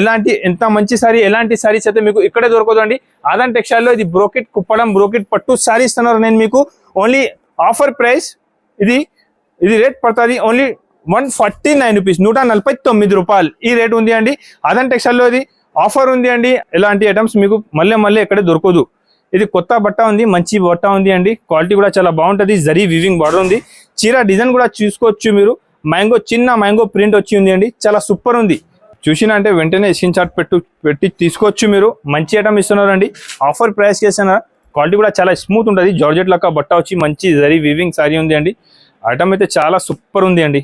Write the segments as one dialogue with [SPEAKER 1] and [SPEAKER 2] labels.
[SPEAKER 1] ఎలాంటి ఎంత మంచి సారీ ఎలాంటి సారీస్ అయితే మీకు ఇక్కడే దొరకదండి. ఆదాన్ టెక్స్టైల్లో ఇది బ్రోకెట్ కుప్పడం బ్రోకెట్ పట్టు సారీ ఇస్తున్నారు నేను మీకు. ఓన్లీ ఆఫర్ ప్రైస్ ఇది ఇది రేట్ పడుతుంది. Only one forty nine rupees నూట నలభై తొమ్మిది రూపాయలు ఈ రేట్ ఉంది అండి. అదన్ టెక్స్టైల్లో ఇది ఆఫర్ ఉంది అండి. ఎలాంటి ఐటమ్స్ మీకు మళ్ళీ మళ్ళీ ఇక్కడ దొరకదు. ఇది కొత్త బట్ట ఉంది మంచి బట్ట ఉంది అండి. క్వాలిటీ కూడా చాలా బాగుంటుంది. జరీ వివింగ్ బార్డర్ ఉంది. చీర డిజైన్ కూడా చూసుకోవచ్చు మీరు. మ్యాంగో చిన్న మ్యాంగో ప్రింట్ వచ్చి ఉంది అండి. చాలా సూపర్ ఉంది. చూసినంటే వెంటనే స్క్రీన్ షాట్ పెట్టు పెట్టి తీసుకోవచ్చు మీరు. మంచి ఐటమ్ ఇస్తున్నారండి. ఆఫర్ ప్రైస్ చేసిన క్వాలిటీ కూడా చాలా స్మూత్ ఉంటుంది. జార్జెట్ లెక్క బట్ట వచ్చి మంచి జరీ వివింగ్ సారీ ఉంది అండి. ఐటమ్ అయితే చాలా సూపర్ ఉంది అండి.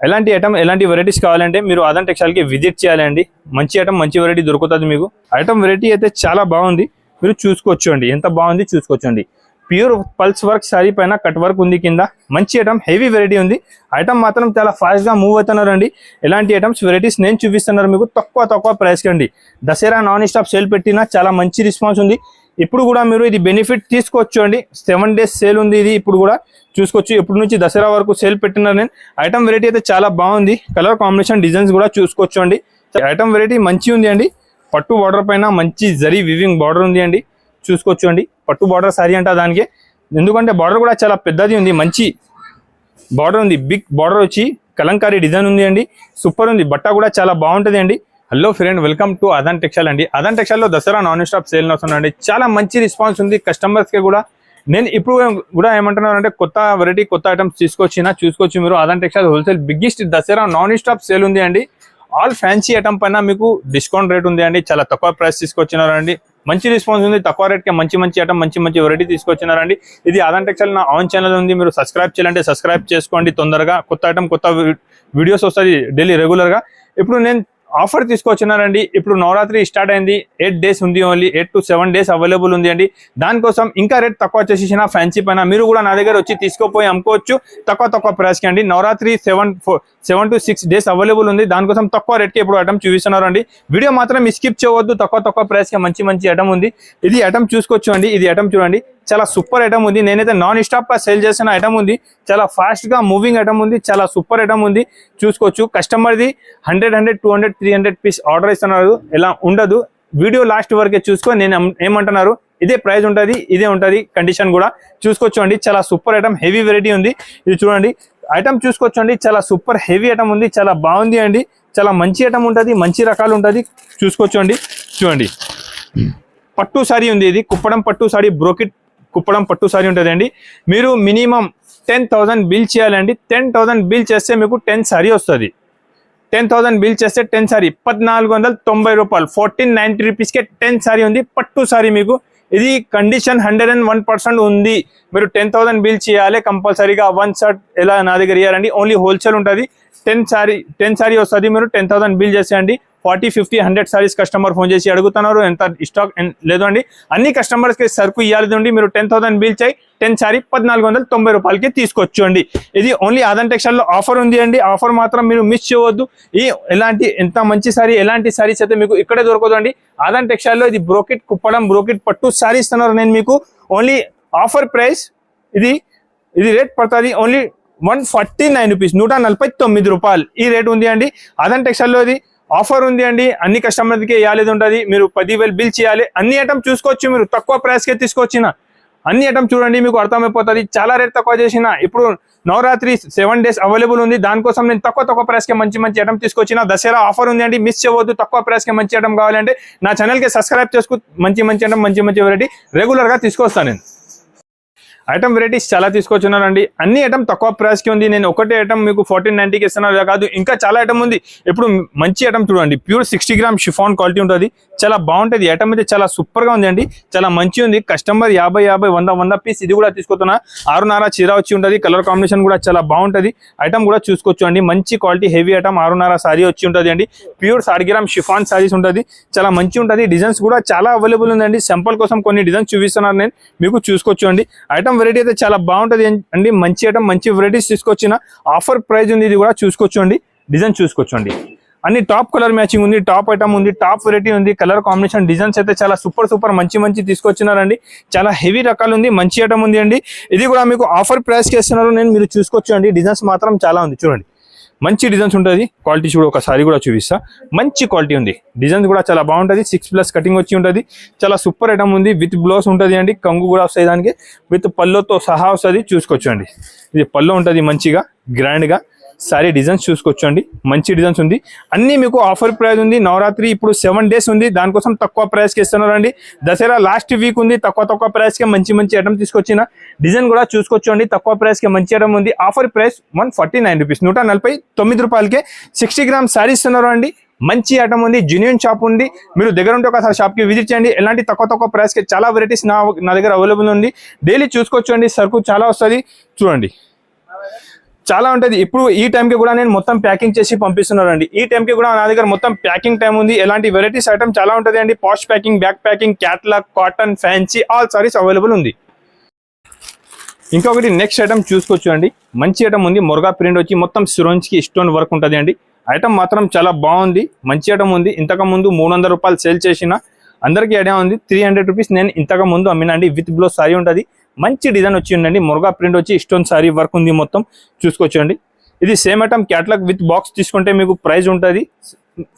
[SPEAKER 1] ఎలాంటి ఐటమ్ ఎలాంటి వెరైటీస్ కావాలంటే మీరు ఆదాన్ టెక్స్టైల్కి విజిట్ చేయాలండి మంచి ఐటమ్ మంచి వెరైటీ దొరుకుతుంది మీకు. ఐటమ్ వెరైటీ అయితే చాలా బాగుంది. మీరు చూసుకోవచ్చు అండి. ఎంత బాగుంది చూసుకోవచ్చు అండి. ప్యూర్ పల్స్ వర్క్ సారీ పైన కట్ వర్క్ ఉంది కింద. మంచి ఐటమ్ హెవీ వెరైటీ ఉంది. ఐటమ్ మాత్రం చాలా ఫాస్ట్గా మూవ్ అవుతున్నారు అండి ఎలాంటి ఐటమ్స్ వెరైటీస్ నేను చూపిస్తున్నారు మీకు తక్కువ తక్కువ ప్రైస్ అండి. దసరా నాన్ స్టాప్ సేల్ పెట్టినా చాలా మంచి రెస్పాన్స్ ఉంది. ఇప్పుడు కూడా మీరు ఇది బెనిఫిట్ తీసుకోవచ్చు అండి. సెవెన్ డేస్ సేల్ ఉంది ఇది ఇప్పుడు కూడా. చూసుకోవచ్చు ఇప్పుడు నుంచి దసరా వరకు సేల్ పెట్టినారు నేను. ఐటమ్ వెరైటీ అయితే చాలా బాగుంది. కలర్ కాంబినేషన్ డిజైన్స్ కూడా చూసుకోవచ్చు అండి. ఐటమ్ వెరైటీ మంచి ఉంది అండి. పట్టు బార్డర్ పైన మంచి జరీ వివింగ్ బార్డర్ ఉంది అండి. చూసుకోవచ్చు అండి. పట్టు బార్డర్ సారీ అంట దానికి. ఎందుకంటే బార్డర్ కూడా చాలా పెద్దది ఉంది మంచి బార్డర్ ఉంది. బిగ్ బార్డర్ వచ్చి కలంకారీ డిజైన్ ఉంది అండి. సూపర్ ఉంది. బట్ట కూడా చాలా బాగుంటుంది అండి. Hello friend welcome to Adan textile అండి. అదాన్ టెక్స్టైల్లో దసరా నాన్ స్టాప్ సేల్ వస్తుందండి చాలా మంచి రెస్పాన్స్ ఉంది. కస్టమర్స్కి కూడా. నేను ఇప్పుడు కూడా ఏమంటున్నాను అంటే కొత్త వెరైటీ కొత్త ఐటమ్స్ తీసుకొచ్చిన చూసుకోవచ్చు మీరు Adan textile wholesale biggest Dussehra non stop sale ఉంది అండి. ఆల్ ఫ్యాన్సీ ఐటమ్ పైన మీకు డిస్కౌంట్ రేట్ ఉంది అండి. చాలా తక్కువ ప్రైస్ తీసుకొచ్చినారండి. మంచి రెస్పాన్స్ ఉంది. తక్కువ రేట్కి మంచి మంచి ఐటమ్ మంచి మంచి వెరైటీ తీసుకొచ్చినారండి. ఇది ఆదాన్ టెక్స్టైల్ నా ఆన్ ఛానల్ ఉంది. మీరు సబ్స్క్రైబ్ చేయాలంటే సబ్స్క్రైబ్ చేసుకోండి తొందరగా. కొత్త ఐటమ్ కొత్త వీడియోస్ వస్తాయి డైలీ రెగ్యులర్గా. ఇప్పుడు నేను ఆఫర్ తీసుకొచ్చినారండి. ఇప్పుడు నవరాత్రి స్టార్ట్ అయింది. ఎయిట్ డేస్ ఉంది only. Eight to seven days available ఉంది అండి. దానికోసం ఇంకా రేట్ తక్కువ చేసేసిన ఫ్యాన్సీ పైన మీరు కూడా నా దగ్గర వచ్చి తీసుకోపోయి అమ్ముకోవచ్చు. తక్కువ తక్కువ ప్రైస్కి అండి. Navratri seven seven to six days available ఉంది. దానికోసం తక్కువ రేట్కి ఇప్పుడు ఐటమ్ చూపిస్తున్నారు అండి. వీడియో మాత్రం స్కిప్ చేయవద్దు. తక్కువ తక్కువ ప్రైస్కి మంచి మంచి ఐటమ్ ఉంది. ఇది ఐటమ్ చూసుకోవచ్చు అండి. ఇది ఐటమ్ చూడండి. చాలా సూపర్ ఐటమ్ ఉంది. నేనైతే నాన్ స్టాప్ సేల్ చేసిన ఐటమ్ ఉంది. చాలా ఫాస్ట్గా మూవింగ్ ఐటమ్ ఉంది. చాలా సూపర్ ఐటమ్ ఉంది. చూసుకోవచ్చు. Customer the hundred hundred two hundred three hundred piece order ఇస్తున్నారు. ఎలా ఉండదు. వీడియో లాస్ట్ వరకే చూసుకొని నేను ఏమంటున్నారు? ఇదే ప్రైస్ ఉంటుంది ఇదే ఉంటుంది కండిషన్ కూడా చూసుకోవచ్చు అండి చాలా సూపర్ ఐటమ్ హెవీ వెరైటీ ఉంది. ఇది చూడండి. ఐటమ్ చూసుకోవచ్చు అండి చాలా సూపర్ హెవీ ఐటమ్ ఉంది. చాలా బాగుంది అండి. చాలా మంచి ఐటమ్ ఉంటుంది మంచి రకాలు ఉంటుంది. చూసుకోవచ్చు అండి చూడండి. పట్టు సారీ ఉంది ఇది. కుప్పడం పట్టు సారీ బ్రోకెట్ కుప్పడం పట్టు సారీ ఉంటుంది అండి మీరు మినిమం టెన్ థౌసండ్ బిల్ చేయాలండి. టెన్ థౌసండ్ బిల్ చేస్తే మీకు టెన్ సారీ వస్తుంది. టెన్ థౌసండ్ బిల్ చేస్తే టెన్ సారీ. పద్నాలుగు వందల తొంభై రూపాయలు. ఫోర్టీన్ నైన్టీ రూపీస్కే టెన్ సారీ ఉంది. పట్టు సారీ మీకు. ఇది condition hundred and one percent ఉంది. మీరు టెన్ థౌసండ్ బిల్ చేయాలి కంపల్సరీగా. వన్ షర్ట్ ఎలా నా దగ్గర ఇవ్వాలండి ఓన్లీ హోల్సేల్ ఉంటుంది. టెన్ సారీ టెన్ సారీ వస్తుంది. మీరు టెన్ థౌసండ్ బిల్ చేసేయండి. Forty fifty hundred saris customer phone చేసి అడుగుతున్నారు. ఎంత స్టాక్ లేదు అండి. అన్ని కస్టమర్స్కి సరుకు ఇవ్వాలి మీరు టెన్ థౌసండ్ బిల్ చేయి టెన్ సారీ పద్నాలుగు వందల తొంభై రూపాయలకి తీసుకొచ్చు అండి. ఇది ఓన్లీ ఆదన్ టెక్స్టైల్లో ఆఫర్ ఉంది అండి. ఆఫర్ మాత్రం మీరు మిస్ చేయవద్దు. ఈ ఎలాంటి ఎంత మంచి సారీ ఎలాంటి సారీస్ అయితే మీకు ఇక్కడే దొరకదు అండి. ఆదన్ టెక్స్టైల్లో ఇది బ్రోకెట్ కుప్పడం బ్రోకెట్ పట్టు సారీ ఇస్తున్నారు నేను మీకు. ఓన్లీ ఆఫర్ ప్రైస్ ఇది ఇది రేట్ పడుతుంది. Only one forty nine rupees నూట నలభై తొమ్మిది రూపాయలు ఈ రేట్ ఉంది అండి. అదన్ టెక్స్టైల్లో ఇది ఆఫర్ ఉంది అండి. అన్ని కస్టమర్కి ఇవ్వాలి ఉంటుంది. మీరు పదివేలు బిల్ చేయాలి. అన్ని ఐటమ్ చూసుకోవచ్చు మీరు. తక్కువ ప్రైస్కే తీసుకొచ్చిన. అన్ని ఐటమ్ చూడండి మీకు అర్థమైపోతుంది. చాలా రేట్ తక్కువ చేసిన. ఇప్పుడు నవరాత్రి సెవెన్ డేస్ అవైలబుల్ ఉంది. దానికోసం నేను తక్కువ తక్కువ ప్రైస్కి మంచి మంచి ఐటమ్ తీసుకొచ్చిన. దసరా ఆఫర్ ఉంది అండి. మిస్ చేయవద్దు. తక్కువ ప్రైస్కి మంచి ఐటమ్ కావాలంటే నా ఛానల్కి సబ్స్క్రైబ్ చేసుకు మంచి మంచి ఐటమ్ మంచి మంచి వెరైటీ రెగ్యులర్గా తీసుకొస్తాను నేను. ఐటమ్ వెరైటీస్ చాలా తీసుకొచ్చున్నానండి అన్ని ఐటమ్ తక్కువ ప్రైస్కి ఉంది. నేను ఒకటే ఐటమ్ మీకు ఫోర్టీన్ నైన్టీకి ఇస్తున్నాను. కాదు ఇంకా చాలా ఐటమ్ ఉంది. ఇప్పుడు మంచి ఐటమ్ చూడండి. Pure sixty gram chiffon quality ఉంటుంది. చాలా బాగుంటుంది. ఐటమ్ అయితే చాలా సూపర్గా ఉంది అండి చాలా మంచి ఉంది. కస్టమర్ యాభై యాభై వంద వంద పీస్ ఇది కూడా తీసుకున్నా ఆరున్నర చీర వచ్చి ఉంటుంది. కలర్ కాంబినేషన్ కూడా చాలా బాగుంటుంది. ఐటమ్ కూడా చూసుకోవచ్చు అండి. మంచి క్వాలిటీ హెవీ ఐటమ్ ఆరున్నర సారీ వచ్చి ఉంటుంది అండి. ప్యూర్ సారిగిరామ్ షిఫాన్ సారీస్ ఉంటుంది. చాలా మంచి ఉంటుంది. డిజైన్స్ కూడా చాలా అవైలబుల్ ఉందండి. సింపుల్ కోసం కొన్ని డిజైన్స్ చూపిస్తున్నాను నేను. మీకు చూసుకోవచ్చు అండి. ఐటమ్ వెరైటీ అయితే చాలా బాగుంటుంది అండి. మంచి ఐటమ్ మంచి వెరైటీస్ తీసుకొచ్చిన. ఆఫర్ ప్రైస్ ఉంది. ఇది కూడా చూసుకోవచ్చు అండి. డిజైన్ చూసుకోవచ్చు అండి. అన్ని టాప్ కలర్ మ్యాచింగ్ ఉంది టాప్ ఐటమ్ ఉంది టాప్ వెరైటీ ఉంది. కలర్ కాంబినేషన్ డిజైన్స్ అయితే చాలా సూపర్ సూపర్ మంచి మంచి తీసుకొచ్చినారండి. చాలా హెవీ రకాలు ఉంది మంచి ఐటమ్ ఉంది అండి. ఇది కూడా మీకు ఆఫర్ ప్రైస్ చేస్తున్నారు నేను మీరు చూసుకోవచ్చు అండి. డిజైన్స్ మాత్రం చాలా ఉంది చూడండి. మంచి డిజైన్స్ ఉంటుంది. క్వాలిటీ చూడ ఒకసారి కూడా చూపిస్తా. మంచి క్వాలిటీ ఉంది. డిజైన్స్ కూడా చాలా బాగుంటుంది. సిక్స్ ప్లస్ కటింగ్ వచ్చి ఉంటుంది. చాలా సూపర్ ఐటమ్ ఉంది. విత్ బ్లౌజ్ ఉంటుంది అండి. కంగు కూడా వస్తాయి దానికి. విత్ పళ్ళుతో సహా వస్తుంది. చూసుకోవచ్చు అండి. ఇది పళ్ళు ఉంటుంది మంచిగా గ్రాండ్గా సారీ డిజైన్స్ చూసుకోవచ్చండి. మంచి డిజైన్స్ ఉంది. అన్నీ మీకు ఆఫర్ ప్రైస్ ఉంది. నవరాత్రి ఇప్పుడు సెవెన్ డేస్ ఉంది. దానికోసం తక్కువ ప్రైస్కి ఇస్తున్నారండి. దసరా లాస్ట్ వీక్ ఉంది. తక్కువ తక్కువ ప్రైస్కే మంచి మంచి ఐటమ్ తీసుకొచ్చిన. డిజైన్ కూడా చూసుకోవచ్చండి. తక్కువ ప్రైస్కి మంచి ఐటమ్ ఉంది. Offer price one forty nine rupees నూట నలభై తొమ్మిది రూపాయలకే సిక్స్టీ గ్రామ్ సారీ ఇస్తున్నారు అండి మంచి ఐటమ్ ఉంది. జెన్యున్ షాప్ ఉంది. మీరు దగ్గర ఉంటే ఒకసారి షాప్కి విజిట్ చేయండి. ఎలాంటి తక్కువ తక్కువ ప్రైస్కి చాలా వెరైటీస్ నా నా దగ్గర అవైలబుల్ ఉంది. డైలీ చూసుకోవచ్చండి. సరుకు చాలా వస్తుంది. చూడండి. చాలా ఉంటుంది. ఇప్పుడు ఈ టైంకి కూడా నేను మొత్తం ప్యాకింగ్ చేసి పంపిస్తున్నానండి. ఈ టైంకి కూడా నా దగ్గర మొత్తం ప్యాకింగ్ టైం ఉంది. ఎలాంటి వెరైటీస్ ఐటమ్ చాలా ఉంటుంది అండి. Past packing back packing catalogue cotton fancy all saris available ఉంది. ఇంకొకటి నెక్స్ట్ ఐటమ్ చూసుకోవచ్చు అండి. మంచి ఐటమ్ ఉంది. మురగా ప్రింట్ వచ్చి మొత్తం సిరోంజ్కి స్టోన్ వర్క్ ఉంటుంది అండి. ఐటమ్ మాత్రం చాలా బాగుంది. మంచి ఐటమ్ ఉంది. ఇంతకుముందు మూడు వందల రూపాయలు సేల్ చేసిన అందరికీ ఐడియా ఉంది. త్రీ హండ్రెడ్ రూపీస్ నేను ఇంతకుముందు అమ్మినా అండి. విత్ బ్లౌజ్ సారీ ఉంటుంది. మంచి డిజైన్ వచ్చి ఉందండి. మురగా ప్రింట్ వచ్చి స్టోన్ సారీ వర్క్ ఉంది మొత్తం. చూసుకోవచ్చండి. ఇది same item catalogue with box తీసుకుంటే మీకు ప్రైస్ ఉంటుంది.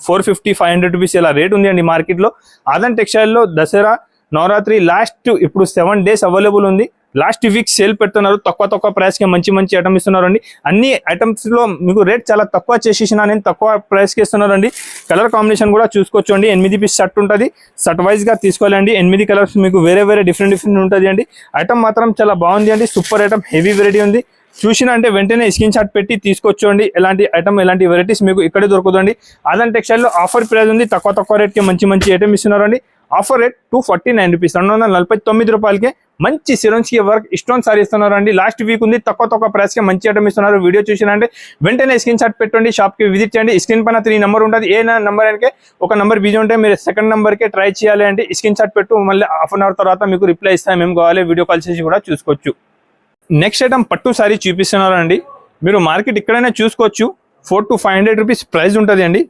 [SPEAKER 1] Four fifty five hundred rupees ఇలా రేట్ ఉంది అండి మార్కెట్లో ఆదన్ టెక్స్టైల్లో దసరా నవరాత్రి లాస్ట్ ఇప్పుడు సెవెన్ డేస్ అవైలబుల్ ఉంది. లాస్ట్ వీక్ సేల్ పెడుతున్నారు. తక్కువ తక్కువ ప్రైస్కి మంచి మంచి ఐటమ్ ఇస్తున్నారు అండి అన్ని ఐటమ్స్లో మీకు రేట్ చాలా తక్కువ చేసేసిన నేను తక్కువ ప్రైస్కి ఇస్తున్నారు అండి కలర్ కాంబినేషన్ కూడా చూసుకోవచ్చు అండి ఎనిమిది పీస్ షర్ట్ ఉంటుంది. షర్ట్ వైజ్గా తీసుకోవాలండి. ఎనిమిది కలర్స్ మీకు వేరే వేరే డిఫరెంట్ డిఫరెంట్ ఉంటుంది అండి. ఐటమ్ మాత్రం చాలా బాగుంది అండి. సూపర్ ఐటమ్ హెవీ వెరైటీ ఉంది. చూసిన అంటే వెంటనే స్క్రీన్ షాట్ పెట్టి తీసుకోవచ్చండి. ఎలాంటి ఐటమ్ ఎలాంటి వెరైటీస్ మీకు ఇక్కడే దొరుకుతుంది ఆదన్ టెక్స్టైల్లో ఆఫర్ ప్రైస్ ఉంది. తక్కువ తక్కువ రేట్కి మంచి మంచి ఐటమ్ ఇస్తున్నారండి. Offer rate two forty nine rupees రెండు వందల నలభై తొమ్మిది రూపాయలకి మంచి సిరంజ్కి వర్క్ ఇష్టం సారీ ఇస్తున్నారు అండి లాస్ట్ వీక్ ఉంది. తక్కువ తక్కువ ప్రైస్కి మంచి ఐటమ్ ఇస్తున్నారు. వీడియో చూసినంటే వెంటనే స్క్రీన్ షాట్ పెట్టండి. షాప్కి విజిట్ చేయండి. స్క్రీన్ పైన త్రీ నెంబర్ ఉంటుంది. ఏ నెంబర్ అంటే ఒక నెంబర్ బిజీ ఉంటే మీరు సెకండ్ నెంబర్కే ట్రై చేయాలి అంటే స్క్రీన్ షాట్ పెట్టు. మళ్ళీ హాఫ్ అన్ అవర్ తర్వాత మీకు రిప్లై ఇస్తాం. మేము కావాలి. వీడియో కాల్ చేసి కూడా చూసుకోవచ్చు. నెక్స్ట్ ఐటమ్ పట్టు సారీ చూపిస్తున్నారు అండి మీరు మార్కెట్ ఇక్కడైనా చూసుకోవచ్చు. Four to five hundred rupees price ఉంటుంది అండి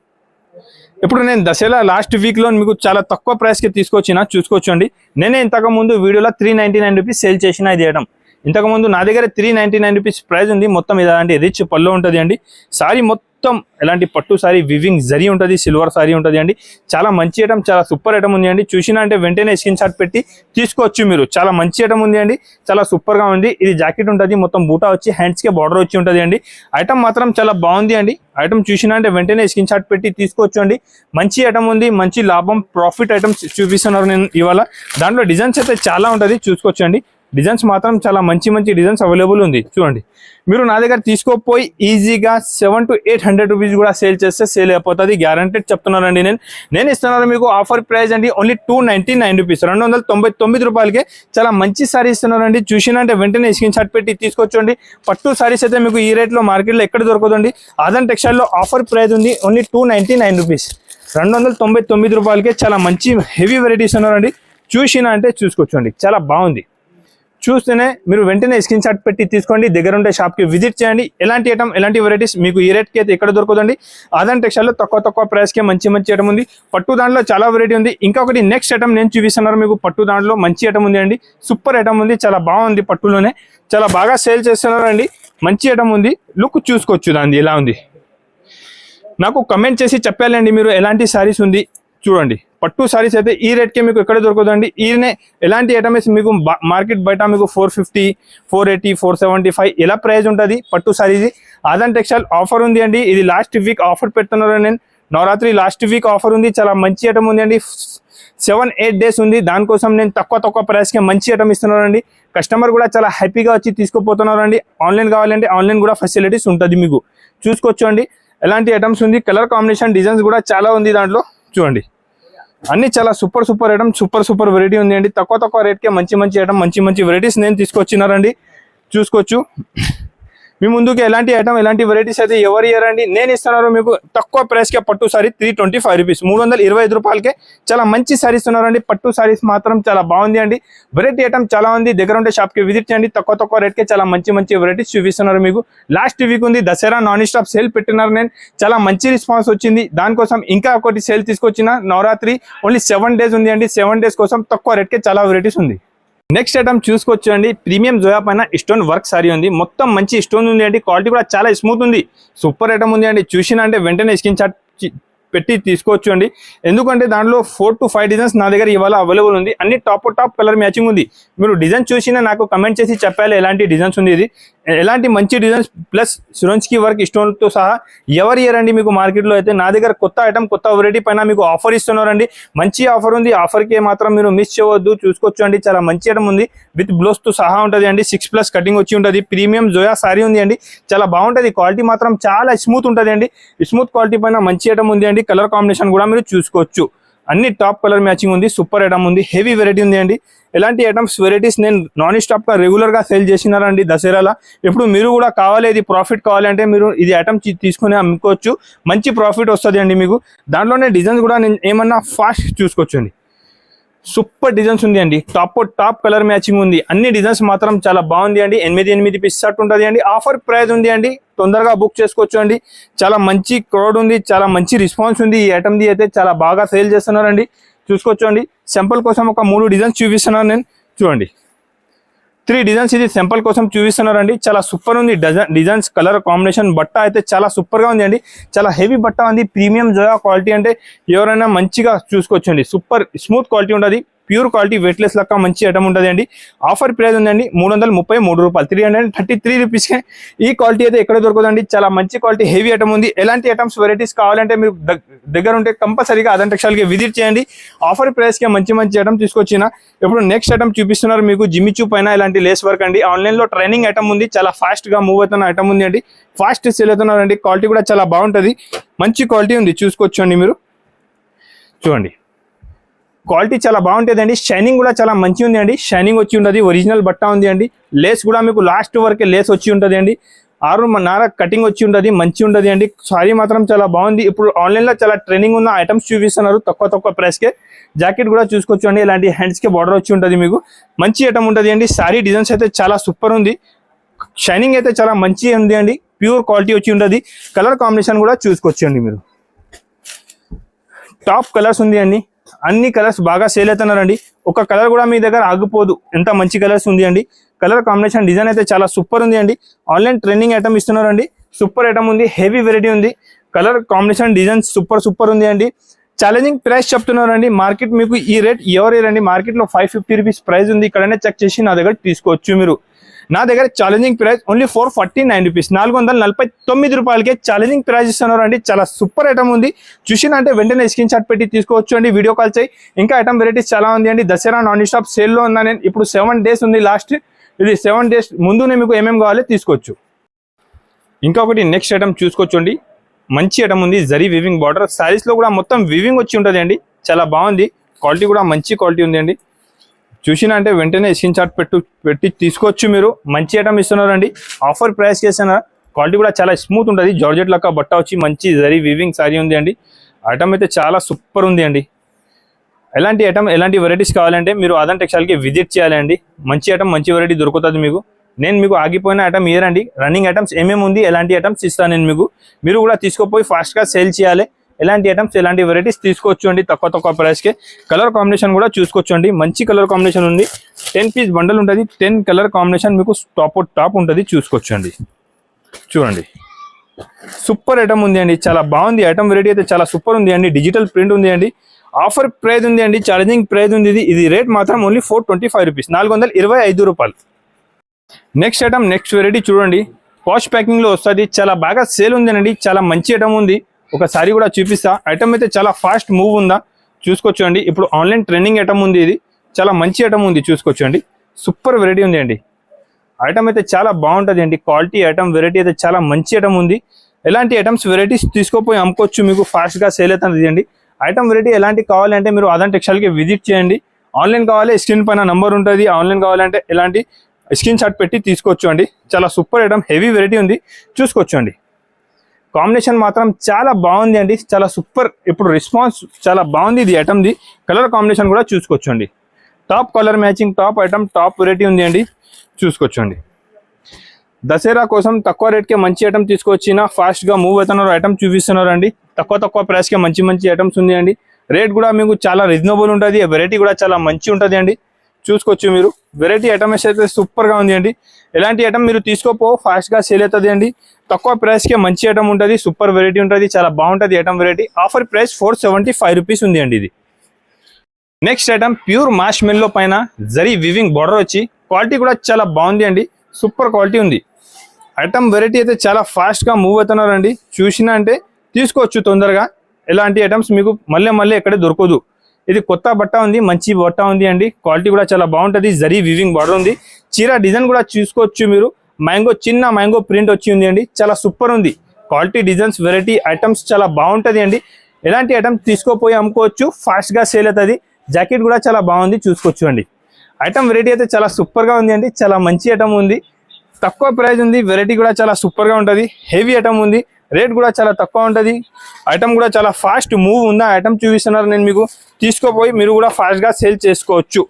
[SPEAKER 1] ఇప్పుడు నేను దసరా లాస్ట్ వీక్లో మీకు చాలా తక్కువ ప్రైస్కి తీసుకొచ్చిన చూసుకోవచ్చు అండి నేనే ఇంతకుముందు వీడియోలో three ninety nine rupees sale చేసిన ఇది ఇవ్వడం ఇంతకుముందు నా దగ్గర three ninety nine rupees price ఉంది. మొత్తం ఇలాంటి రిచ్ పళ్ళు ఉంటుంది అండి. సారీ మొత్తం మొత్తం ఎలాంటి పట్టు సారీ వివింగ్ జరీ ఉంటుంది సిల్వర్ సారీ ఉంటుంది అండి. చాలా మంచి ఐటమ్ చాలా సూపర్ ఐటమ్ ఉంది అండి. చూసినా అంటే వెంటనే స్క్రీన్ షాట్ పెట్టి తీసుకోవచ్చు మీరు. చాలా మంచి ఐటమ్ ఉంది అండి. చాలా సూపర్గా ఉంది. ఇది జాకెట్ ఉంటుంది మొత్తం బూటా వచ్చి హ్యాండ్స్కే బార్డర్ వచ్చి ఉంటుంది అండి. ఐటమ్ మాత్రం చాలా బాగుంది అండి. ఐటమ్ చూసినా అంటే వెంటనే స్క్రీన్ షాట్ పెట్టి తీసుకోవచ్చు అండి. మంచి ఐటమ్ ఉంది మంచి లాభం ప్రాఫిట్ ఐటమ్స్ చూపిస్తున్నారు నేను ఇవాళ. దాంట్లో డిజైన్స్ అయితే చాలా ఉంటుంది చూసుకోవచ్చు అండి. డిజైన్స్ మాత్రం చాలా మంచి మంచి డిజైన్స్ అవైలబుల్ ఉంది. చూడండి. మీరు నా దగ్గర తీసుకోపోయి ఈజీగా seven to eight hundred rupees కూడా సేల్ చేస్తే సేల్ అయిపోతుంది. గ్యారంటెడ్ చెప్తున్నానండి నేను. నేను ఇస్తున్నాను మీకు ఆఫర్ ప్రైస్ అండి only two ninety nine rupees. రెండు వందల తొంభై తొమ్మిది రూపాయలకే చాలా మంచి సారీ ఇస్తున్నారండి చూసినంటే వెంటనే స్క్రీన్ షాట్ పెట్టి తీసుకొచ్చండి పట్టు సారీస్ అయితే మీకు ఈ రేట్లో మార్కెట్లో ఎక్కడ దొరకదండి. ఆదన్ టెక్స్టైల్లో ఆఫర్ ప్రైస్ ఉంది only two ninety nine rupees. రెండు వందల తొంభై తొమ్మిది రూపాయలకే చాలా మంచి హెవీ వెరైటీస్ ఉన్నారండి. చూసినా అంటే చూసుకోవచ్చండి చాలా బాగుంది. చూస్తేనే మీరు వెంటనే స్క్రీన్ షాట్ పెట్టి తీసుకోండి. దగ్గర ఉండే షాప్కి విజిట్ చేయండి. ఎలాంటి ఐటమ్ ఎలాంటి వెరైటీస్ మీకు ఈ రేట్కి అయితే ఎక్కడ దొరకదండి ఆదాన్ టెక్స్టైల్లో తక్కువ తక్కువ ప్రైస్కే మంచి మంచి ఐటమ్ ఉంది. పట్టు దాంట్లో చాలా వెరైటీ ఉంది. ఇంకొకటి నెక్స్ట్ ఐటమ్ నేను చూపిస్తున్నారు మీకు. పట్టు దాంట్లో మంచి ఐటమ్ ఉంది అండి. సూపర్ ఐటమ్ ఉంది. చాలా బాగుంది పట్టులోనే. చాలా బాగా సేల్ చేస్తున్నారు అండి మంచి ఐటమ్ ఉంది. లుక్ చూసుకోవచ్చు దాన్ని. ఎలా ఉంది? నాకు కమెంట్ చేసి చెప్పాలండి మీరు ఎలాంటి శారీస్ ఉంది. చూడండి. పట్టు సారీస్ అయితే ఈ రేట్కే మీకు ఎక్కడ దొరకదండి ఈయనే ఎలాంటి ఐటమ్స్ మీకు మార్కెట్ బయట మీకు four fifty four eighty four seventy five ఎలా ప్రైస్ ఉంటుంది పట్టు సారీస్ ఆదన్ టెక్స్టైల్ ఆఫర్ ఉంది అండి. ఇది లాస్ట్ వీక్ ఆఫర్ పెడుతున్నారు నేను. నవరాత్రి లాస్ట్ వీక్ ఆఫర్ ఉంది. చాలా మంచి ఐటమ్ ఉంది అండి. సెవెన్ ఎయిట్ డేస్ ఉంది. దానికోసం నేను తక్కువ తక్కువ ప్రైస్కి మంచి ఐటమ్ ఇస్తున్నానండి కస్టమర్ కూడా చాలా హ్యాపీగా వచ్చి తీసుకుపోతున్నారండి ఆన్లైన్ కావాలంటే ఆన్లైన్ కూడా ఫెసిలిటీస్ ఉంటుంది మీకు. చూసుకోవచ్చు అండి. ఎలాంటి ఐటమ్స్ ఉంది? కలర్ కాంబినేషన్ డిజైన్స్ కూడా చాలా ఉంది దాంట్లో. చూడండి. అన్ని చాలా super super item super super variety ఉంది అండి తక్కువ తక్కువ రేట్కే మంచి మంచి ఐటమ్ మంచి మంచి వెరైటీస్ నేను తీసుకొచ్చినారండి చూసుకోవచ్చు. మీ ముందుకు ఎలాంటి ఐటమ్ ఎలాంటి వెరైటీస్ అయితే ఎవరు ఇయ్యారండి? నేను ఇస్తున్నారు మీకు తక్కువ ప్రైస్కే పట్టు sari three twenty five rupees మూడు వందల ఇరవై ఐదు రూపాయలకే చాలా మంచి సారీ ఉన్నారండి పట్టు సారీస్ మాత్రం చాలా బాగుంది అండి. వెరైటీ ఐటమ్ చాలా ఉంది. దగ్గర ఉండే షాప్కి విజిట్ చేయండి. తక్కువ తక్కువ రేట్కే చాలా మంచి మంచి వెరైటీస్ చూపిస్తున్నారు మీకు. లాస్ట్ వీక్ ఉంది. దసరా నాన్ స్టాప్ సేల్ పెట్టినారు నేను. చాలా మంచి రెస్పాన్స్ వచ్చింది. దానికోసం ఇంకా ఒకటి సేల్ తీసుకొచ్చిన నవరాత్రి ఓన్లీ సెవెన్ డేస్ ఉంది అండి. సెవెన్ డేస్ కోసం తక్కువ రేట్కే చాలా వెరైటీస్ ఉంది. నెక్స్ట్ ఐటమ్ చూసుకోవచ్చు అండి ప్రీమియం జోయా పైన స్టోన్ వర్క్ సారీ ఉంది. మొత్తం మంచి స్టోన్ ఉంది అండి. క్వాలిటీ కూడా చాలా స్మూత్ ఉంది. సూపర్ ఐటమ్ ఉంది అండి. చూసిన అంటే వెంటనే స్కిన్ షాట్ పెట్టి తీసుకోవచ్చు అండి. ఎందుకంటే దాంట్లో ఫోర్ టు ఫైవ్ డిజైన్స్ నా దగ్గర ఇవాళ అవైలబుల్ ఉంది. అన్ని టాప్ టాప్ కలర్ మ్యాచింగ్ ఉంది. మీరు డిజైన్ చూసినా నాకు కమెంట్ చేసి చెప్పాలి ఎలాంటి డిజైన్స్ ఉంది ఇది. ఎలాంటి మంచి డిజైన్స్ ప్లస్ సురంజ్కి వర్క్ ఇష్టంతో సహా ఎవరు ఇయరండి మీకు మార్కెట్లో అయితే నా దగ్గర కొత్త ఐటమ్ కొత్త వెరైటీ పైన మీకు ఆఫర్ ఇస్తున్నారండి. మంచి ఆఫర్ ఉంది. ఆఫర్కి మాత్రం మీరు మిస్ చేయవద్దు. చూసుకోవచ్చు అండి. చాలా మంచి ఐటమ్ ఉంది. విత్ బ్లౌజ్తో సహా ఉంటుంది అండి. సిక్స్ ప్లస్ కటింగ్ వచ్చి ఉంటుంది. ప్రీమియం జోయా సారీ ఉంది అండి. చాలా బాగుంటుంది. క్వాలిటీ మాత్రం చాలా స్మూత్ ఉంటుంది అండి. స్మూత్ క్వాలిటీ పైన మంచి ఐటమ్ ఉంది అండి. కలర్ కాంబినేషన్ కూడా మీరు చూసుకోవచ్చు. అన్ని టాప్ కలర్ మ్యాచింగ్ ఉంది సూపర్ ఐటమ్ ఉంది హెవీ వెరైటీ ఉంది అండి. ఎలాంటి ఐటమ్స్ వెరైటీస్ నేను నాన్ స్టాప్గా రెగ్యులర్గా సేల్ చేసినారండి దసరాలో. ఇప్పుడు మీరు కూడా కావాలి ఇది ప్రాఫిట్ కావాలి అంటే మీరు ఇది ఐటమ్ తీసుకుని అమ్ముకోవచ్చు. మంచి ప్రాఫిట్ వస్తుంది అండి మీకు. దాంట్లోనే డిజైన్స్ కూడా నేను ఏమన్నా ఫాస్ట్ చూసుకోవచ్చు అండి సూపర్ డిజైన్స్ ఉంది అండి. టాప్ టాప్ కలర్ మ్యాచింగ్ ఉంది. అన్ని డిజైన్స్ మాత్రం చాలా బాగుంది అండి. ఎనిమిది ఎనిమిది పీస్ షర్ట్ ఉంటుంది అండి. ఆఫర్ ప్రైస్ ఉంది అండి. తొందరగా బుక్ చేసుకోవచ్చు అండి. చాలా మంచి క్రౌడ్ ఉంది. చాలా మంచి రెస్పాన్స్ ఉంది. ఈ ఐటమ్ ది అయితే చాలా బాగా సేల్ చేస్తున్నారండి. చూసుకోవచ్చు అండి. సింపుల్ కోసం ఒక మూడు డిజైన్స్ చూపిస్తున్నాను నేను. చూడండి. త్రీ డిజైన్స్ ఇది సింపుల్ కోసం చూపిస్తున్నారండి. చాలా సూపర్ ఉంది. డిజైన్ డిజైన్స్ కలర్ కాంబినేషన్ బట్ట అయితే చాలా సూపర్గా ఉంది అండి. చాలా హెవీ బట్ట ఉంది. ప్రీమియం జోయా క్వాలిటీ అంటే ఎవరైనా మంచిగా చూసుకోవచ్చండి. సూపర్ స్మూత్ క్వాలిటీ ఉండదు ప్యూర్ క్వాలిటీ వెయిట్లెస్ లెక్క మంచి ఐటమ్ ఉంటుంది అండి. ఆఫర్ ప్రైస్ ఉందండి మూడు వందల ముప్పై మూడు రూపాయలు. త్రీ హండ్రెడ్ థర్టీ త్రీ రూపీస్కే ఈ క్వాలిటీ అయితే ఎక్కడ దొరకదండి. చాలా మంచి క్వాలిటీ హెవీ ఐటమ్ ఉంది. ఎలాంటి ఐటమ్స్ వెరైటీస్ కావాలంటే మీరు దగ్గర ఉంటే కంపల్సరీగా అదంత టెక్స్టైల్కి విజిట్ చేయండి. ఆఫర్ ప్రైస్కి మంచి మంచి ఐటమ్ తీసుకొచ్చిన ఇప్పుడు నెక్స్ట్ ఐటమ్ చూపిస్తున్నారు మీకు జిమ్మిచూ పైన ఇలాంటి లేస్ వర్క్ అండి. ఆన్లైన్లో ట్రైనింగ్ ఐటమ్ ఉంది చాలా ఫాస్ట్గా మూవ్ అవుతున్న ఐటమ్ ఉంది అండి. ఫాస్ట్ సేల్ అవుతున్నారండి క్వాలిటీ కూడా చాలా బాగుంటుంది. మంచి క్వాలిటీ ఉంది చూసుకోవచ్చు అండి మీరు. చూడండి. క్వాలిటీ చాలా బాగుంటుంది అండి షైనింగ్ కూడా చాలా మంచి ఉంది అండి షైనింగ్ వచ్చి ఉంటుంది ఒరిజినల్ బట్ట ఉంది అండి లేస్ కూడా మీకు లాస్ట్ వరకే లేస్ వచ్చి ఉంటుంది అండి ఆరు నార కటింగ్ వచ్చి ఉంటుంది మంచి ఉంటుంది అండి. సారీ మాత్రం చాలా బాగుంది. ఇప్పుడు ఆన్లైన్లో చాలా ట్రెండింగ్ ఉన్న ఐటమ్స్ చూపిస్తున్నారు. తక్కువ తక్కువ ప్రైస్కే జాకెట్ కూడా చూసుకోవచ్చు అండి. ఇలాంటి హ్యాండ్స్కి బార్డర్ వచ్చి ఉంటుంది మీకు. మంచి ఐటమ్ ఉంటుంది అండి. సారీ డిజైన్స్ అయితే చాలా సూపర్ ఉంది. షైనింగ్ అయితే చాలా మంచి ఉంది అండి. ప్యూర్ క్వాలిటీ వచ్చి ఉంటుంది కలర్ కాంబినేషన్ కూడా చూసుకోవచ్చు అండి మీరు. టాప్ కలర్స్ ఉంది అండి. అన్ని కలర్స్ బాగా సేల్ అవుతున్నారండి. ఒక కలర్ కూడా మీ దగ్గర ఆగిపోదు. ఎంత మంచి కలర్స్ ఉంది అండి. కలర్ కాంబినేషన్ డిజైన్ అయితే చాలా సూపర్ ఉంది అండి. ఆన్లైన్ ట్రెండింగ్ ఐటమ్ ఇస్తున్నారండి. సూపర్ ఐటమ్ ఉంది హెవీ వెరైటీ ఉంది. Colour combination design super super ఉంది అండి. ఛాలెంజింగ్ ప్రైస్ చెప్తున్నారండి. మార్కెట్ మీకు ఈ రేట్ ఎవరు రండి మార్కెట్లో ఫైవ్ ఫిఫ్టీ రూపీస్ ప్రైస్ ఉంది. ఇక్కడనే చెక్ చేసి నా దగ్గర తీసుకోవచ్చు మీరు. నా దగ్గర challenging price only four forty nine rupees నాలుగు వందల నలభై తొమ్మిది రూపాయలకే ఛాలెంజింగ్ ప్రైస్ ఇస్తున్నారు అండి చాలా సూపర్ ఐటమ్ ఉంది. చూసిన అంటే వెంటనే స్క్రీన్ షాట్ పెట్టి తీసుకోవచ్చు అండి. వీడియో కాల్ చేయి. ఇంకా ఐటమ్ వెరైటీస్ చాలా ఉంది అండి. దసరా నాన్ స్టాప్ సేల్లో ఉందా నేను? ఇప్పుడు సెవెన్ డేస్ ఉంది లాస్ట్ ఇది సెవెన్ డేస్ ముందునే మీకు ఏమేమి కావాలో తీసుకోవచ్చు. ఇంకొకటి నెక్స్ట్ ఐటమ్ చూసుకోవచ్చండి మంచి ఐటమ్ ఉంది. జరీ వివింగ్ బార్డర్ సారీస్లో కూడా మొత్తం వివింగ్ వచ్చి ఉంటుంది అండి. చాలా బాగుంది. క్వాలిటీ కూడా మంచి క్వాలిటీ ఉంది అండి. చూసినంటే వెంటనే స్క్రీన్ షాట్ పెట్టు పెట్టి తీసుకోవచ్చు మీరు. మంచి ఐటమ్ ఇస్తున్నారండి. ఆఫర్ ప్రైస్ చేసిన క్వాలిటీ కూడా చాలా స్మూత్ ఉంటుంది. జార్జెట్ లెక్క బట్ట వచ్చి మంచి జరీ వివింగ్ సారీ ఉంది అండి. ఐటమ్ అయితే చాలా సూపర్ ఉంది అండి. ఎలాంటి ఐటమ్ ఎలాంటి వెరైటీస్ కావాలంటే మీరు అదన్ టెక్స్టైల్కి విజిట్ చేయాలండి మంచి ఐటమ్ మంచి వెరైటీ దొరుకుతుంది మీకు. నేను మీకు ఆగిపోయిన ఐటమ్ ఇయరండి రన్నింగ్ ఐటమ్స్ ఏమేమి ఉంది ఎలాంటి ఐటమ్స్ ఇస్తాను నేను మీకు. మీరు కూడా తీసుకుపోయి ఫాస్ట్గా సేల్ చేయాలి. ఎలాంటి ఐటమ్స్ ఇలాంటి వెరైటీస్ తీసుకోవచ్చు అండి తక్కువ తక్కువ ప్రైస్కి కలర్ కాంబినేషన్ కూడా చూసుకోవచ్చు అండి మంచి కలర్ కాంబినేషన్ ఉంది. టెన్ పీస్ బండల్ ఉంటుంది. టెన్ కలర్ కాంబినేషన్ మీకు టాప్ టాప్ ఉంటుంది. చూసుకోవచ్చు అండి చూడండి. సూపర్ ఐటమ్ ఉంది అండి. చాలా బాగుంది. ఐటమ్ వెరైటీ అయితే చాలా సూపర్ ఉంది అండి. డిజిటల్ ప్రింట్ ఉంది అండి. ఆఫర్ ప్రైజ్ ఉంది అండి. ఛార్జింగ్ ప్రైజ్ ఉంది. ఇది ఇది రేట్ మాత్రం only four twenty five rupees నాలుగు వందల ఇరవై ఐదు రూపాయలు. నెక్స్ట్ ఐటమ్ నెక్స్ట్ వెరైటీ చూడండి. పాష్ ప్యాకింగ్లో వస్తుంది. చాలా బాగా సేల్ ఉంది అండి. చాలా మంచి ఐటమ్ ఉంది. ఒకసారి కూడా చూపిస్తా. ఐటమ్ అయితే చాలా ఫాస్ట్ మూవ్ ఉందా? చూసుకోవచ్చు అండి ఇప్పుడు ఆన్లైన్ ట్రెండింగ్ ఐటమ్ ఉంది ఇది. చాలా మంచి ఐటమ్ ఉంది చూసుకోవచ్చండి. సూపర్ వెరైటీ ఉంది అండి. ఐటమ్ అయితే చాలా బాగుంటుంది అండి. క్వాలిటీ ఐటమ్ వెరైటీ అయితే చాలా మంచి ఐటమ్ ఉంది. ఎలాంటి ఐటమ్స్ వెరైటీస్ తీసుకోపోయి అమ్ముకోవచ్చు మీకు ఫాస్ట్గా సేల్ అవుతుంది అండి. ఐటమ్ వెరైటీ ఎలాంటి కావాలంటే మీరు అదన్ టెక్స్టైల్కి విజిట్ చేయండి. ఆన్లైన్ కావాలి స్క్రీన్ పైన నంబర్ ఉంటుంది. ఆన్లైన్ కావాలంటే ఎలాంటి స్క్రీన్ షాట్ పెట్టి తీసుకోవచ్చు అండి. చాలా సూపర్ ఐటమ్ హెవీ వెరైటీ ఉంది. చూసుకోవచ్చు అండి కాంబినేషన్ మాత్రం చాలా బాగుంది అండి. చాలా సూపర్. ఇప్పుడు రెస్పాన్స్ చాలా బాగుంది ఇది ఐటమ్ది కలర్ కాంబినేషన్ కూడా చూసుకోవచ్చు అండి top colour matching top item top variety ఉంది అండి. చూసుకోవచ్చండి. దసరా కోసం తక్కువ రేట్కే మంచి ఐటమ్ తీసుకొచ్చిన ఫాస్ట్గా మూవ్ అవుతున్నారు ఐటమ్ చూపిస్తున్నారు అండి. తక్కువ తక్కువ ప్రైస్కే మంచి మంచి ఐటమ్స్ ఉంది అండి. రేట్ కూడా మీకు చాలా రీజనబుల్ ఉంటుంది. వెరైటీ కూడా చాలా మంచి ఉంటుంది అండి. చూసుకోవచ్చు మీరు. వెరైటీ ఐటమ్స్ అయితే సూపర్గా ఉంది అండి ఎలాంటి ఐటమ్ మీరు తీసుకోపో ఫాస్ట్గా సేల్ అవుతుంది అండి. తక్కువ ప్రైస్ కే మంచి ఐటమ్ ఉంటుంది సూపర్ వెరైటీ ఉంటుంది చాలా బాగుంటుంది item variety offer price four seventy five rupees ఉంది అండి ఇది. నెక్స్ట్ ఐటమ్ ప్యూర్ మాష్ మెల్లో పైన జరీ వివింగ్ బార్డర్ వచ్చి క్వాలిటీ కూడా చాలా బాగుంది అండి. సూపర్ క్వాలిటీ ఉంది. ఐటమ్ వెరైటీ అయితే చాలా ఫాస్ట్గా మూవ్ అవుతున్నారండి. చూసినా అంటే తీసుకోవచ్చు తొందరగా. ఇలాంటి ఐటమ్స్ మీకు మళ్ళీ మళ్ళీ ఎక్కడ దొరకదు. ఇది కొత్త బట్ట ఉంది మంచి బట్ట ఉంది అండి. క్వాలిటీ కూడా చాలా బాగుంటుంది జరీ వివింగ్ బార్డర్ ఉంది. చీర డిజైన్ కూడా చూసుకోవచ్చు మీరు. మ్యాంగో చిన్న మ్యాంగో ప్రింట్ వచ్చి ఉంది అండి. చాలా సూపర్ ఉంది. క్వాలిటీ డిజైన్స్ వెరైటీ ఐటమ్స్ చాలా బాగుంటది అండి. ఎలాంటి ఐటమ్స్ తీసుకోపోయి అమ్ముకోవచ్చు ఫాస్ట్గా సేల్ అవుతుంది. జాకెట్ కూడా చాలా బాగుంది చూసుకోవచ్చు అండి. ఐటమ్ వెరైటీ అయితే చాలా సూపర్గా ఉంది అండి. చాలా మంచి ఐటమ్ ఉంది. తక్కువ ప్రైస్ ఉంది వెరైటీ కూడా చాలా సూపర్గా ఉంటుంది. హెవీ ఐటమ్ ఉంది. రేట్ కూడా చాలా తక్కువ ఉంటుంది. ఐటమ్ కూడా చాలా ఫాస్ట్ మూవ్ ఉందా. ఐటమ్ చూపిస్తున్నారు నేను మీకు. తీసుకోపోయి మీరు కూడా ఫాస్ట్గా సేల్ చేసుకోవచ్చు.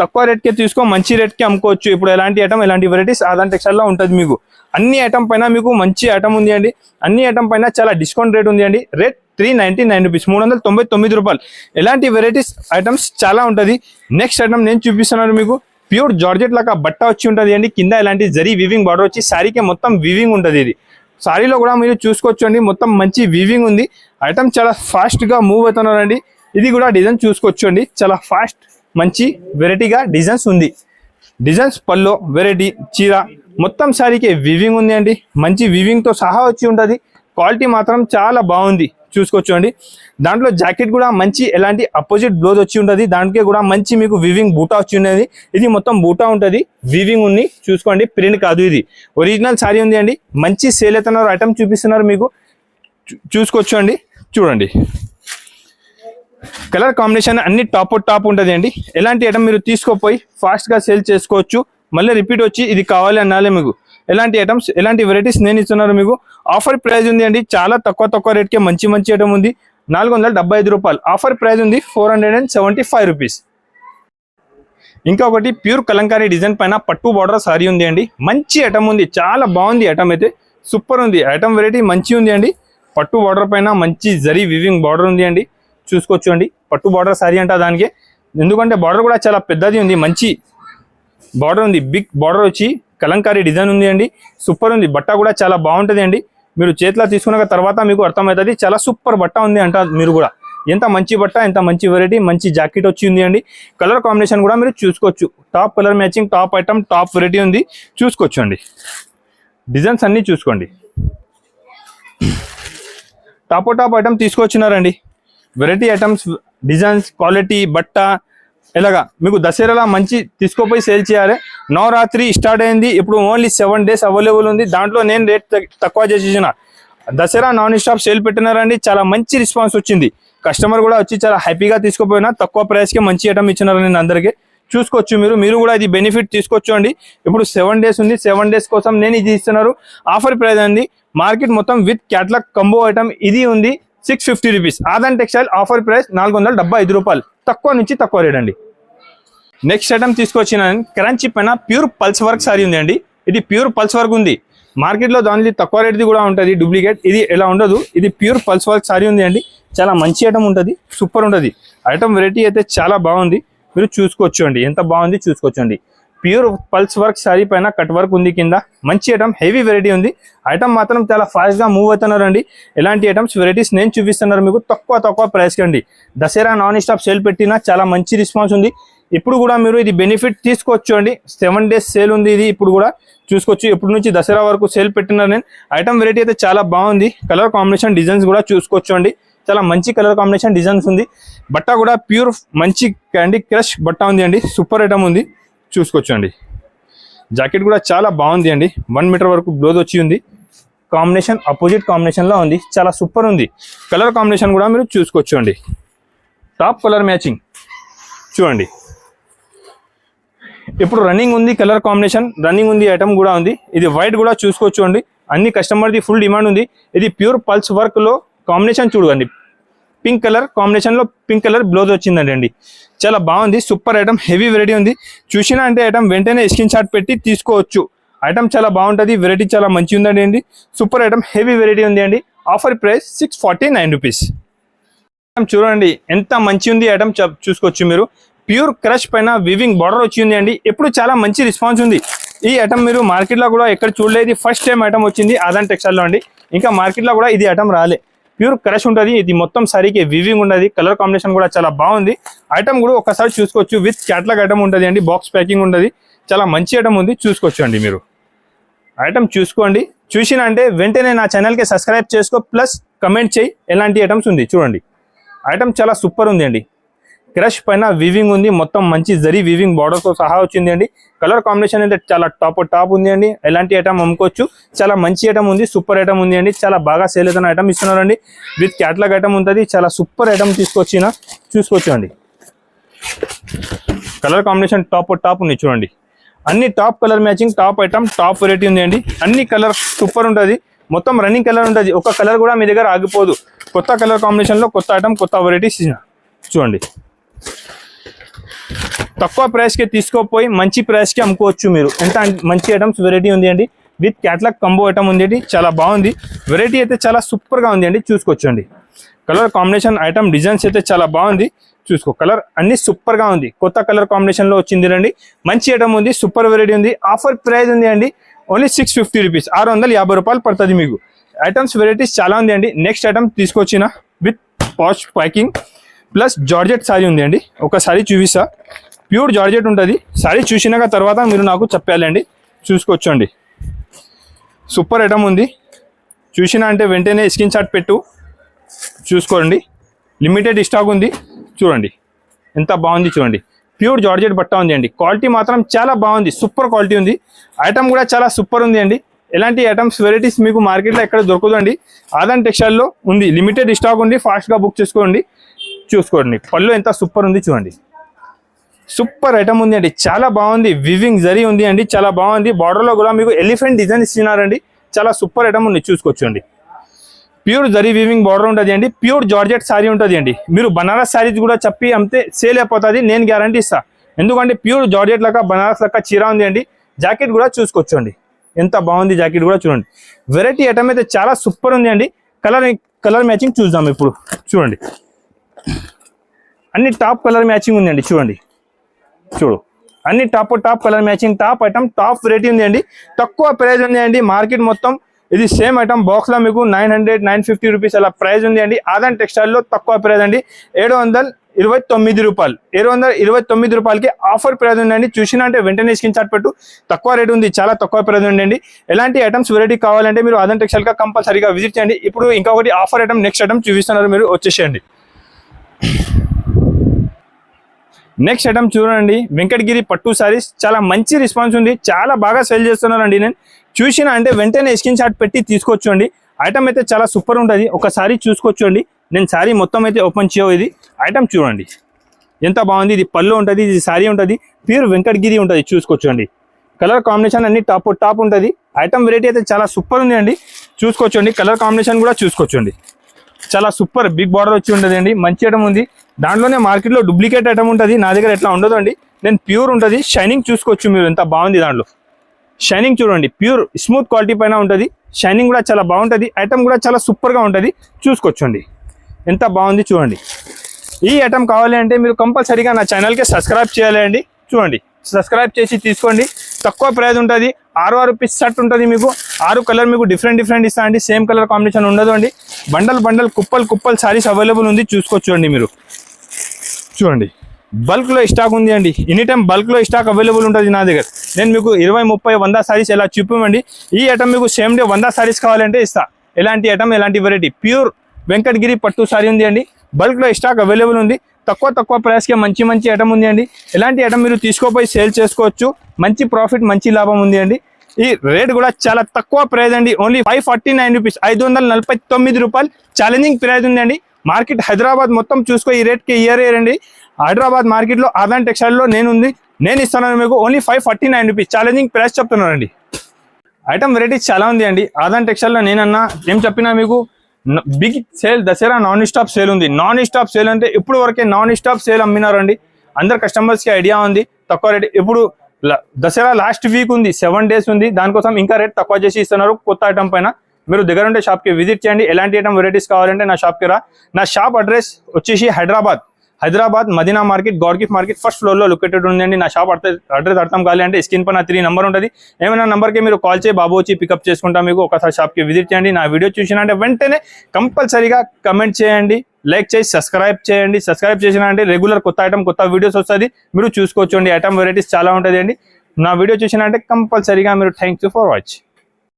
[SPEAKER 1] తక్కువ రేట్కే తీసుకో మంచి రేట్కి అమ్ముకోవచ్చు. ఇప్పుడు ఎలాంటి ఐటమ్ ఎలాంటి వెరైటీస్ ఆదాన్ టెక్స్టైల్ ఉంటుంది మీకు. అన్ని ఐటమ్ పైన మీకు మంచి ఐటమ్ ఉంది అండి. అన్ని ఐటమ్ పైన చాలా డిస్కౌంట్ రేట్ ఉంది అండి. Rate three ninety nine rupees మూడు వందల తొంభై తొమ్మిది రూపాయలు. ఎలాంటి వెరైటీస్ ఐటమ్స్ చాలా ఉంటుంది. నెక్స్ట్ ఐటమ్ నేను చూపిస్తున్నాను మీకు. ప్యూర్ జార్జెట్ లాగా బట్ట వచ్చి ఉంటుంది అండి. కింద ఇలాంటి జరీ వివింగ్ బార్డర్ వచ్చి శారీకి మొత్తం వివింగ్ ఉంటుంది ఇది. సారీలో కూడా మీరు చూసుకోవచ్చు అండి మొత్తం మంచి వీవింగ్ ఉంది. ఐటమ్ చాలా ఫాస్ట్గా మూవ్ అవుతున్నారండి. ఇది కూడా డిజైన్ చూసుకోవచ్చు అండి చాలా ఫాస్ట్ మంచి వెరైటీగా డిజైన్స్ ఉంది. డిజైన్స్ పల్లో వెరైటీ చీర మొత్తం సారీకి వివింగ్ ఉంది అండి. మంచి వివింగ్తో సహా వచ్చి ఉంటుంది. క్వాలిటీ మాత్రం చాలా బాగుంది. చూసుకోవచ్చు అండి దాంట్లో జాకెట్ కూడా మంచి ఎలాంటి అపోజిట్ బ్లౌజ్ వచ్చి ఉంటుంది. దానికి కూడా మంచి మీకు వివింగ్ బూటా వచ్చి ఉన్నది. ఇది మొత్తం బూటా ఉంటుంది. వివింగ్ ఉంది. చూసుకోండి. ప్రింట్ కాదు ఇది. ఒరిజినల్ సారీ ఉంది అండి. మంచి సేల్ అవుతున్నారు ఐటమ్ చూపిస్తున్నారు మీకు. చూ- చూసుకోవచ్చు అండి చూడండి. కలర్ కాంబినేషన్ అన్ని టాప్ టాప్ ఉంటుంది అండి. ఎలాంటి ఐటమ్ మీరు తీసుకోపోయి ఫాస్ట్గా సేల్ చేసుకోవచ్చు. మళ్ళీ రిపీట్ వచ్చి ఇది కావాలి అన్నాలే మీకు. ఎలాంటి ఐటమ్స్ ఎలాంటి వెరైటీస్ నేను ఇస్తున్నారు మీకు? ఆఫర్ ప్రైస్ ఉంది అండి. చాలా తక్కువ తక్కువ రేట్కే మంచి మంచి ఐటమ్ ఉంది. నాలుగు వందల డెబ్బై ఐదు రూపాయలు. ఆఫర్ ప్రైస్ ఉంది four hundred and seventy five rupees ఇంకొకటి ప్యూర్ కలంకారీ డిజైన్ పైన పట్టు బార్డర్ సారీ ఉంది అండి. మంచి ఐటమ్ ఉంది. చాలా బాగుంది ఐటమ్ అయితే. సూపర్ ఉంది. ఐటమ్ వెరైటీ మంచి ఉంది అండి. పట్టు బార్డర్ పైన మంచి జరీ వివింగ్ బార్డర్ ఉంది అండి. చూసుకోవచ్చు అండి. పట్టు బార్డర్ సారీ అంట దానికి. ఎందుకంటే బార్డర్ కూడా చాలా పెద్దది ఉంది. మంచి బార్డర్ ఉంది. బిగ్ బార్డర్ వచ్చి కలంకారీ డిజైన్ ఉంది అండి. సూపర్ ఉంది. బట్ట కూడా చాలా బాగుంటుంది అండి. మీరు చేతిలో తీసుకున్న తర్వాత మీకు అర్థమవుతుంది. చాలా సూపర్ బట్ట ఉంది అంట మీరు కూడా. ఎంత మంచి బట్ట ఎంత మంచి వెరైటీ మంచి జాకెట్ వచ్చి ఉంది అండి. కలర్ కాంబినేషన్ కూడా మీరు చూసుకోవచ్చు. Top colour matching top item top variety ఉంది. చూసుకోవచ్చు అండి. డిజైన్స్ అన్నీ చూసుకోండి. టాప్ టాప్ ఐటమ్ తీసుకొచ్చినారండి. వెరైటీ ఐటమ్స్ డిజైన్స్ క్వాలిటీ బట్ట ఇలాగా మీకు దసరాలో మంచి తీసుకోపోయి సేల్ చేయాలి. నవరాత్రి స్టార్ట్ అయింది. ఇప్పుడు ఓన్లీ సెవెన్ డేస్ అవైలబుల్ ఉంది. దాంట్లో నేను రేట్ తక్కువ చేసేసిన దసరా నాన్ స్టాప్ సేల్ పెట్టినారండి. చాలా మంచి రెస్పాన్స్ వచ్చింది. కస్టమర్ కూడా వచ్చి చాలా హ్యాపీగా తీసుకుపోయినా తక్కువ ప్రైస్కి మంచి ఐటమ్ ఇచ్చినారు నేను అందరికీ. చూసుకోవచ్చు మీరు. మీరు కూడా ఇది బెనిఫిట్ తీసుకోవచ్చు అండి. ఇప్పుడు సెవెన్ డేస్ ఉంది. సెవెన్ డేస్ కోసం నేను ఇది ఇస్తున్నారు. ఆఫర్ ప్రైస్ అండి. మార్కెట్ మొత్తం విత్ క్యాట్లాగ్ కంబో ఐటమ్ ఇది ఉంది. Six fifty rupees Aadan textile offer price నాలుగు వందల ఐదు రూపాయలు. తక్కువ నుంచి తక్కువ రేట్ అండి. నెక్స్ట్ ఐటమ్ తీసుకొచ్చిన క్రంచీ పైన ప్యూర్ పల్స్ వర్క్ సారీ ఉంది అండి. ఇది ప్యూర్ పల్స్ వర్క్ ఉంది. మార్కెట్లో దానికి తక్కువ రేట్ది కూడా ఉంటుంది డూప్లికేట్ ఇది ఎలా ఉండదు. ఇది ప్యూర్ పల్స్ వర్క్ సారీ ఉంది అండి. చాలా మంచి ఐటమ్ ఉంటుంది సూపర్ ఉంటుంది. ఐటమ్ వెరైటీ అయితే చాలా బాగుంది. మీరు చూసుకోవచ్చు అండి. ఎంత బాగుంది చూసుకోవచ్చు అండి. ప్యూర్ పల్స్ వర్క్ సారీ పైన కట్ వర్క్ ఉంది కింద. మంచి ఐటమ్ హెవీ వెరైటీ ఉంది. ఐటమ్ మాత్రం చాలా ఫాస్ట్గా మూవ్ అవుతున్నారండి ఎలాంటి ఐటమ్స్ వెరైటీస్ నేను చూపిస్తున్నారు మీకు తక్కువ తక్కువ ప్రైస్కి అండి. దసరా నాన్ స్టాప్ సేల్ పెట్టినా చాలా మంచి రెస్పాన్స్ ఉంది. ఇప్పుడు కూడా మీరు ఇది బెనిఫిట్ తీసుకోవచ్చు అండి. సెవెన్ డేస్ సేల్ ఉంది ఇది. ఇప్పుడు కూడా చూసుకోవచ్చు. ఇప్పుడు నుంచి దసరా వరకు సేల్ పెట్టినారు నేను. ఐటమ్ వెరైటీ అయితే చాలా బాగుంది. కలర్ కాంబినేషన్ డిజైన్స్ కూడా చూసుకోవచ్చు అండి. చాలా మంచి కలర్ కాంబినేషన్ డిజైన్స్ ఉంది. బట్ట కూడా ప్యూర్ మంచి అండి క్రష్ బట్ట ఉంది అండి. సూపర్ ఐటమ్ ఉంది. చూసుకోవచ్చు అండి. జాకెట్ కూడా చాలా బాగుంది అండి. వన్ మీటర్ వరకు బ్లౌజ్ వచ్చి ఉంది. కాంబినేషన్ అపోజిట్ కాంబినేషన్లో ఉంది. చాలా సూపర్ ఉంది. కలర్ కాంబినేషన్ కూడా మీరు చూసుకోవచ్చు అండి. టాప్ కలర్ మ్యాచింగ్ చూడండి. ఇప్పుడు రన్నింగ్ ఉంది కలర్ కాంబినేషన్ రన్నింగ్ ఉంది ఐటమ్ కూడా ఉంది. ఇది వైట్ కూడా చూసుకోవచ్చు అండి. అన్ని కస్టమర్ది ఫుల్ డిమాండ్ ఉంది. ఇది ప్యూర్ పల్స్ వర్క్లో కాంబినేషన్ చూడండి. పింక్ కలర్ కాంబినేషన్లో పింక్ కలర్ బ్లౌజ్ వచ్చిందండి అండి. చాలా బాగుంది సూపర్ ఐటమ్ హెవీ వెరైటీ ఉంది. చూసినా అంటే ఐటమ్ వెంటనే స్క్రీన్ షాట్ పెట్టి తీసుకోవచ్చు. ఐటమ్ చాలా బాగుంటుంది వెరైటీ చాలా మంచి ఉందండి అండి. సూపర్ ఐటమ్ హెవీ వెరైటీ ఉంది అండి. Offer price six forty nine rupees item చూడండి ఎంత మంచి ఉంది ఐటమ్ చూసుకోవచ్చు మీరు. ప్యూర్ క్రష్ పైన వివింగ్ బార్డర్ వచ్చింది అండి. ఎప్పుడు చాలా మంచి రెస్పాన్స్ ఉంది. ఈ ఐటమ్ మీరు మార్కెట్లో కూడా ఎక్కడ చూడలేదు. ఫస్ట్ టైం ఐటమ్ వచ్చింది ఆదాన్ టెక్స్టైల్లో అండి. ఇంకా మార్కెట్లో కూడా ఇది ఐటమ్ రాలే. ప్యూర్ క్రష్ ఉంటుంది. ఇది మొత్తం సరికి వివింగ్ ఉన్నది. కలర్ కాంబినేషన్ కూడా చాలా బాగుంది. ఐటమ్ కూడా ఒకసారి చూసుకోవచ్చు. విత్ క్యాట్లాగ్ ఐటమ్ ఉంటుంది అండి. బాక్స్ ప్యాకింగ్ ఉంటుంది చాలా మంచి ఐటమ్ ఉంది. చూసుకోవచ్చు అండి మీరు. ఐటమ్ చూసుకోండి. చూసిన అంటే వెంటనే నా ఛానల్కి సబ్స్క్రైబ్ చేసుకో. ప్లస్ కమెంట్ చేయి. ఎలాంటి ఐటమ్స్ ఉంది చూడండి. ఐటమ్ చాలా సూపర్ ఉంది అండి. క్రష్ పైన వివింగ్ ఉంది. మొత్తం మంచి జరీ వివింగ్ బార్డర్తో సహా వచ్చింది అండి కలర్ కాంబినేషన్ అయితే చాలా టాప్ టాప్ ఉంది అండి ఎలాంటి ఐటమ్ అమ్ముకోవచ్చు. చాలా మంచి ఐటమ్ ఉంది. సూపర్ ఐటమ్ ఉంది అండి చాలా బాగా సేల్ అవుతున్న ఐటమ్ ఇస్తున్నారండి. విత్ క్యాట్లాగ్ ఐటమ్ ఉంటుంది. చాలా సూపర్ ఐటమ్ తీసుకొచ్చిన చూసుకోవచ్చు అండి కలర్ కాంబినేషన్ టాప్ టాప్ ఉంది చూడండి. అన్ని top colour matching top item top variety ఉంది అండి అన్ని కలర్ సూపర్ ఉంటుంది. మొత్తం రన్నింగ్ కలర్ ఉంటుంది. ఒక కలర్ కూడా మీ దగ్గర ఆగిపోదు. కొత్త కలర్ కాంబినేషన్లో కొత్త ఐటమ్ కొత్త వెరైటీస్ చూడండి. తక్కువ ప్రైస్కి తీసుకోపోయి మంచి ప్రైస్కి అమ్ముకోవచ్చు మీరు. ఎంత మంచి ఐటమ్స్ వెరైటీ ఉంది అండి. విత్ క్యాట్లాగ్ కంబో ఐటమ్ ఉంది అండి. చాలా బాగుంది. వెరైటీ అయితే చాలా సూపర్గా ఉంది అండి. చూసుకోవచ్చు అండి కలర్ కాంబినేషన్ ఐటమ్ డిజైన్స్ అయితే చాలా బాగుంది. చూసుకో కలర్ అన్ని సూపర్గా ఉంది. కొత్త కలర్ కాంబినేషన్లో వచ్చింది రండి. మంచి ఐటమ్ ఉంది సూపర్ వెరైటీ ఉంది. ఆఫర్ ప్రైస్ ఉంది అండి. ఓన్లీ సిక్స్ ఫిఫ్టీ రూపీస్ ఆరు వందల యాభై రూపాయలు పడుతుంది మీకు. ఐటమ్స్ వెరైటీస్ చాలా ఉంది అండి. నెక్స్ట్ ఐటమ్ తీసుకొచ్చిన with patch packing plus georgette sari ఉంది అండి. ఒక శారీ చూపిస్తా. ప్యూర్ జార్జెట్ ఉంటుంది. సారీ చూసినాక తర్వాత మీరు నాకు చెప్పాలండి. చూసుకోవచ్చండి. సూపర్ ఐటమ్ ఉంది. చూసినా అంటే వెంటనే స్క్రీన్ షాట్ పెట్టు. చూసుకోండి. లిమిటెడ్ స్టాక్ ఉంది. చూడండి. ఎంత బాగుంది చూడండి. ప్యూర్ జార్జెట్ బట్ట ఉంది అండి. క్వాలిటీ మాత్రం చాలా బాగుంది. సూపర్ క్వాలిటీ ఉంది. ఐటమ్ కూడా చాలా సూపర్ ఉంది అండి. ఎలాంటి ఐటమ్స్ వెరైటీస్ మీకు మార్కెట్లో ఎక్కడ దొరకదండి ఆదాన్ టెక్స్టైల్లో ఉంది. లిమిటెడ్ స్టాక్ ఉంది. ఫాస్ట్గా బుక్ చేసుకోండి. చూసుకోండి. పళ్ళు ఎంత సూపర్ ఉంది చూడండి. సూపర్ ఐటమ్ ఉంది అండి. చాలా బాగుంది. వివింగ్ జరీ ఉంది అండి. చాలా బాగుంది. బార్డర్లో కూడా మీకు ఎలిఫెంట్ డిజైన్ ఇస్తున్నారండి. చాలా సూపర్ ఐటమ్ ఉంది. చూసుకోవచ్చండి. ప్యూర్ జరీ వీవింగ్ బార్డర్ ఉంటుంది అండి. ప్యూర్ జార్జెట్ శారీ ఉంటుంది అండి. మీరు బనారస్ శారీస్ కూడా చెప్పి అమ్మితే సేల్ అయిపోతుంది. నేను గ్యారంటీ ఇస్తా. ఎందుకంటే ప్యూర్ జార్జెట్ లెక్క బనారస్ లెక్క చీర ఉంది అండి. జాకెట్ కూడా చూసుకోవచ్చండి. ఎంత బాగుంది జాకెట్ కూడా చూడండి. వెరైటీ ఐటమ్ అయితే చాలా సూపర్ ఉంది అండి. కలర్ కలర్ మ్యాచింగ్ చూద్దాం ఇప్పుడు. చూడండి. అన్ని టాప్ కలర్ మ్యాచింగ్ ఉందండి చూడండి. చూడు. అన్ని top top colour matching top item top variety ఉంది అండి తక్కువ ప్రైస్ ఉంది అండి మార్కెట్ మొత్తం. ఇది సేమ్ ఐటమ్ బాక్స్లో మీకు nine hundred nine fifty rupees అలా ప్రైస్ ఉంది అండి ఆదాన్ టెక్స్టైల్లో తక్కువ ప్రైస్ అండి. ఏడు వందల ఇరవై తొమ్మిది రూపాయలు. ఏడు వందల ఇరవై తొమ్మిది రూపాయలకి ఆఫర్ ప్రైస్ ఉందండి. చూసినా అంటే వెంటనే స్క్రీన్ షాట్ పెట్టు. తక్కువ రేట్ ఉంది చాలా తక్కువ ప్రైస్ ఉండండి ఎలాంటి ఐటమ్స్ వెరైటీ కావాలంటే మీరు ఆదాన్ టెక్స్టైల్గా కంపల్సరీగా విజిట్ చేయండి. ఇప్పుడు ఇంకొకటి ఆఫర్ ఐటమ్ నెక్స్ట్ ఐటమ్ చూపిస్తున్నారు మీరు వచ్చేసేయండి. నెక్స్ట్ ఐటమ్ చూడండి. వెంకటగిరి పట్టు సారీస్ చాలా మంచి రెస్పాన్స్ ఉంది. చాలా బాగా సేల్ చేస్తున్నారండి నేను చూసిన అంటే వెంటనే స్క్రీన్ షాట్ పెట్టి తీసుకొచ్చండి ఐటమ్ అయితే చాలా సూపర్ ఉంటుంది. ఒకసారి చూసుకోవచ్చండి నేను సారీ మొత్తం అయితే ఓపెన్ చేయవు ఇది. ఐటమ్ చూడండి. ఎంత బాగుంది. ఇది పళ్ళు ఉంటుంది. ఇది సారీ ఉంటుంది. ప్యూర్ వెంకటగిరి ఉంటుంది. చూసుకోవచ్చండి కలర్ కాంబినేషన్ అన్ని టాప్ టాప్ ఉంటుంది. ఐటమ్ వెరైటీ అయితే చాలా సూపర్ ఉంది అండి. చూసుకోవచ్చండి కలర్ కాంబినేషన్ కూడా చూసుకోవచ్చండి చాలా సూపర్ బిగ్ బార్డర్ వచ్చి ఉంటుంది అండి మంచి ఐటమ్ ఉంది. దాంట్లోనే మార్కెట్లో డూప్లికేట్ ఐటమ్ ఉంటుంది. నా దగ్గర ఎట్లా ఉండదు అండి. నేను ప్యూర్ ఉంటుంది. షైనింగ్ చూసుకోవచ్చు మీరు. ఎంత బాగుంది దాంట్లో. షైనింగ్ చూడండి. ప్యూర్ స్మూత్ క్వాలిటీ పైన ఉంటుంది. షైనింగ్ కూడా చాలా బాగుంటుంది. ఐటమ్ కూడా చాలా సూపర్గా ఉంటుంది. చూసుకోవచ్చండి. ఎంత బాగుంది చూడండి. ఈ ఐటమ్ కావాలి అంటే మీరు కంపల్సరీగా నా ఛానల్కి సబ్స్క్రైబ్ చేయాలి అండి చూడండి. సబ్స్క్రైబ్ చేసి తీసుకోండి. తక్కువ ప్రైజ్ ఉంటుంది. ఆరు ఆరు పీస్ షర్ట్ ఉంటుంది మీకు. ఆరు కలర్ మీకు డిఫరెంట్ డిఫరెంట్ ఇస్తా అండి. సేమ్ కలర్ కాంబినేషన్ ఉండదు అండి. బండల్ బండల్ కుప్పల్ కుప్పల్ సారీస్ అవైలబుల్ ఉంది. చూసుకోవచ్చు అండి మీరు. చూడండి. బల్క్లో స్టాక్ ఉంది అండి. ఎనీ టైం బల్క్లో స్టాక్ అవైలబుల్ ఉంటుంది నా దగ్గర. నేను మీకు ఇరవై ముప్పై వంద సారీస్ ఎలా చూపమండి ఈ ఐటమ్ మీకు సేమ్ డే వంద సారీస్ కావాలంటే ఇస్తా. ఎలాంటి ఐటమ్ ఎలాంటి వెరైటీ ప్యూర్ వెంకటగిరి పట్టు సారీ ఉంది అండి. బల్క్లో స్టాక్ అవైలబుల్ ఉంది. తక్కువ తక్కువ ప్రైస్కి మంచి మంచి ఐటమ్ ఉంది అండి. ఎలాంటి ఐటమ్ మీరు తీసుకోపోయి సేల్ చేసుకోవచ్చు. మంచి ప్రాఫిట్ మంచి లాభం ఉంది అండి. ఈ రేట్ కూడా చాలా తక్కువ ప్రైస్ అండి. Only five forty nine rupees ఐదు వందల నలభై తొమ్మిది రూపాయలు ఛాలెంజింగ్ ప్రైస్ ఉందండి మార్కెట్ హైదరాబాద్ మొత్తం చూసుకో ఈ రేట్కి ఇయర్ ఇయర్ అండి హైదరాబాద్ మార్కెట్లో ఆదాన్ టెక్స్టైల్లో నేను ఉంది నేను ఇస్తున్నాను మీకు only five forty nine rupees challenging price చెప్తున్నానండి. ఐటమ్ వెరైటీస్ చాలా ఉంది అండి. ఆదాన్ టెక్స్టైల్లో నేనన్నా ఏం చెప్పినా మీకు big sale Dasara non stop sale ఉంది. నాన్ స్టాప్ సేల్ అంటే ఇప్పుడు వరకే నాన్ స్టాప్ సేల్ అమ్మినారండి. అందరు కస్టమర్స్కి కి ఐడియా ఉంది తక్కువ రేట్ ఇప్పుడు దసరా లాస్ట్ వీక్ ఉంది సెవెన్ డేస్ ఉంది. దానికోసం ఇంకా రేట్ తక్కువ చేసి ఇస్తున్నారు కొత్త ఐటమ్ పైన. మీరు దగ్గర ఉండే షాప్కి విజిట్ చేయండి. ఎలాంటి ఐటమ్ వెరైటీస్ కావాలంటే నా షాప్కి రా. నా షాప్ అడ్రస్ వచ్చేసి హైదరాబాద్. హైదరాబాద్ మదీనా మార్కెట్ గౌడ్గిఫ్ మార్కెట్ ఫస్ట్ ఫ్లోర్లో లొకేటెడ్ ఉందండి. నా షాప్ అర్థం అడ్రస్ అర్థం కాలే అంటే స్క్రీన్ పైన త్రీ నెంబర్ ఉంటుంది. ఏమైనా నెంబర్కి మీరు కాల్ చేయి బాబు వచ్చి పికప్ చేసుకుంటా మీకు ఒకసారి షాప్కి విజిట్ చేయండి. నా వీడియో చూసినంటే వెంటనే కంపల్సరీగా కమెంట్ చేయండి లైక్ చేసి సబ్స్క్రైబ్ చేయండి. సబ్స్క్రైబ్ చేసిన అంటే రెగ్యులర్ కొత్త ఐటమ్ కొత్త వీడియోస్ వస్తుంది. మీరు చూసుకోవచ్చు అండి. ఐటమ్ వెరైటీస్ చాలా ఉంటుంది అండి. నా వీడియో చూసిన అంటే కంపల్సరీగా మీరు థ్యాంక్ యూ ఫర్ వాచ్